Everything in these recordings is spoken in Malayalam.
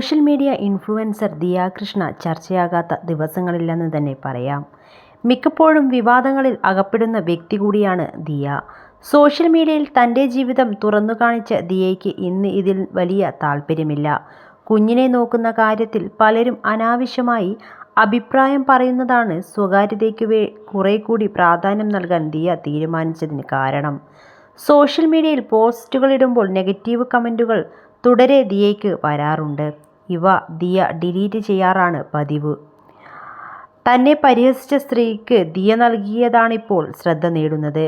സോഷ്യൽ മീഡിയ ഇൻഫ്ലുവൻസർ ദിയാകൃഷ്ണ ചർച്ചയാകാത്ത ദിവസങ്ങളില്ലെന്ന് തന്നെ പറയാം. മിക്കപ്പോഴും വിവാദങ്ങളിൽ അകപ്പെടുന്ന വ്യക്തി കൂടിയാണ് ദിയ. സോഷ്യൽ മീഡിയയിൽ തന്റെ ജീവിതം തുറന്നു കാണിച്ച ദിയയ്ക്ക് ഇന്ന് ഇതിൽ വലിയ താല്പര്യമില്ല കുഞ്ഞിനെ നോക്കുന്ന കാര്യത്തിൽ പലരും അനാവശ്യമായി അഭിപ്രായം പറയുന്നതാണ് സ്വകാര്യതയ്ക്ക് വേ കുറെ കൂടി പ്രാധാന്യം നൽകാൻ ദിയ തീരുമാനിച്ചതിന് കാരണം. സോഷ്യൽ മീഡിയയിൽ പോസ്റ്റുകളിടുമ്പോൾ നെഗറ്റീവ് കമന്റുകൾ തുടരെ ദിയയ്ക്ക് വരാറുണ്ട്. ഇവ ദിയ ഡിലീറ്റ് ചെയ്യാറാണ് പതിവ്. തന്നെ പരിഹസിച്ച സ്ത്രീക്ക് ദിയ നൽകിയതാണിപ്പോൾ ശ്രദ്ധ നേടുന്നത്.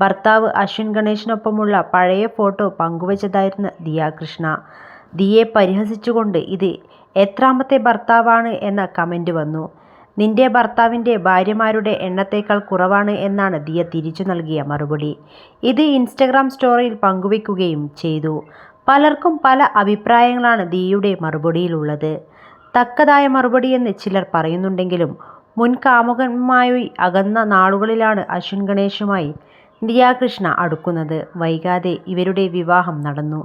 ഭർത്താവ് അശ്വിൻ ഗണേശിനൊപ്പമുള്ള പഴയ ഫോട്ടോ പങ്കുവച്ചതായിരുന്നു ദിയ കൃഷ്ണ ദിയെ പരിഹസിച്ചുകൊണ്ട് ഇത് എത്രാമത്തെ ഭർത്താവാണ് എന്ന കമന്റ് വന്നു. നിന്റെ ഭർത്താവിന്റെ ഭാര്യമാരുടെ എണ്ണത്തേക്കാൾ കുറവാണ് എന്നാണ് ദിയ തിരിച്ചു നൽകിയ മറുപടി. ഇത് ഇൻസ്റ്റഗ്രാം സ്റ്റോറിയിൽ പങ്കുവയ്ക്കുകയും ചെയ്തു. പലർക്കും പല അഭിപ്രായങ്ങളാണ് ദിയയുടെ മറുപടിയിലുള്ളത്. തക്കതായ മറുപടിയെന്ന് ചിലർ പറയുന്നുണ്ടെങ്കിലും മുൻ കാമുകന്മായി അകന്ന നാളുകളിലാണ് അശ്വിൻ ഗണേഷുമായി ദിയാകൃഷ്ണ അടുക്കുന്നത്. വൈകാതെ ഇവരുടെ വിവാഹം നടന്നു.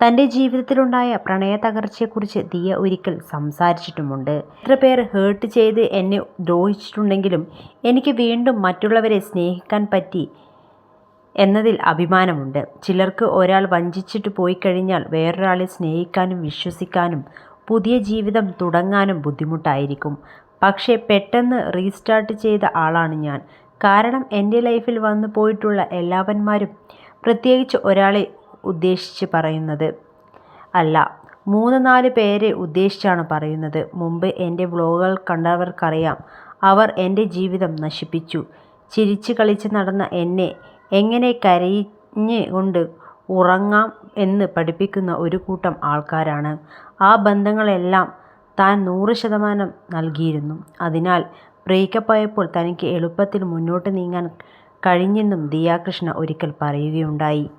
തന്റെ ജീവിതത്തിലുണ്ടായ പ്രണയ തകർച്ചയെക്കുറിച്ച് ദിയ ഒരിക്കൽ സംസാരിച്ചിട്ടുമുണ്ട്. എത്ര പേർ ഹേർട്ട് ചെയ്ത് എന്നെ ദ്രോഹിച്ചിട്ടുണ്ടെങ്കിലും എനിക്ക് വീണ്ടും മറ്റുള്ളവരെ സ്നേഹിക്കാൻ പറ്റി എന്നതിൽ അഭിമാനമുണ്ട്. ചിലർക്ക് ഒരാൾ വഞ്ചിച്ചിട്ട് പോയി കഴിഞ്ഞാൽ വേറൊരാളെ സ്നേഹിക്കാനും വിശ്വസിക്കാനും പുതിയ ജീവിതം തുടങ്ങാനും ബുദ്ധിമുട്ടായിരിക്കും. പക്ഷേ പെട്ടെന്ന് റീസ്റ്റാർട്ട് ചെയ്ത ആളാണ് ഞാൻ. കാരണം എന്റെ ലൈഫിൽ വന്നു പോയിട്ടുള്ള എല്ലാവന്മാരും പ്രത്യേകിച്ച് ഒരാളെ ഉദ്ദേശിച്ച് പറയുന്നത് അല്ല. മൂന്ന് നാല് പേരെ ഉദ്ദേശിച്ചാണ് പറയുന്നത്. മുമ്പ് എന്റെ വ്ളോഗുകൾ കണ്ടവർക്കറിയാം. അവർ എന്റെ ജീവിതം നശിപ്പിച്ചു. ചിരിച്ച് കളിച്ച് നടന്ന എന്നെ എങ്ങനെ കരഞ്ഞ് കൊണ്ട് ഉറങ്ങാം എന്ന് പഠിപ്പിക്കുന്ന ഒരു കൂട്ടം ആൾക്കാരാണ്. ആ ബന്ധങ്ങളെല്ലാം താൻ നൂറ് ശതമാനം നൽകിയിരുന്നു. അതിനാൽ ബ്രേക്കപ്പ് ആയപ്പോൾ തനിക്ക് എളുപ്പത്തിൽ മുന്നോട്ട് നീങ്ങാൻ കഴിഞ്ഞെന്നും ദിയാകൃഷ്ണ ഒരിക്കൽ പറയുകയുണ്ടായി.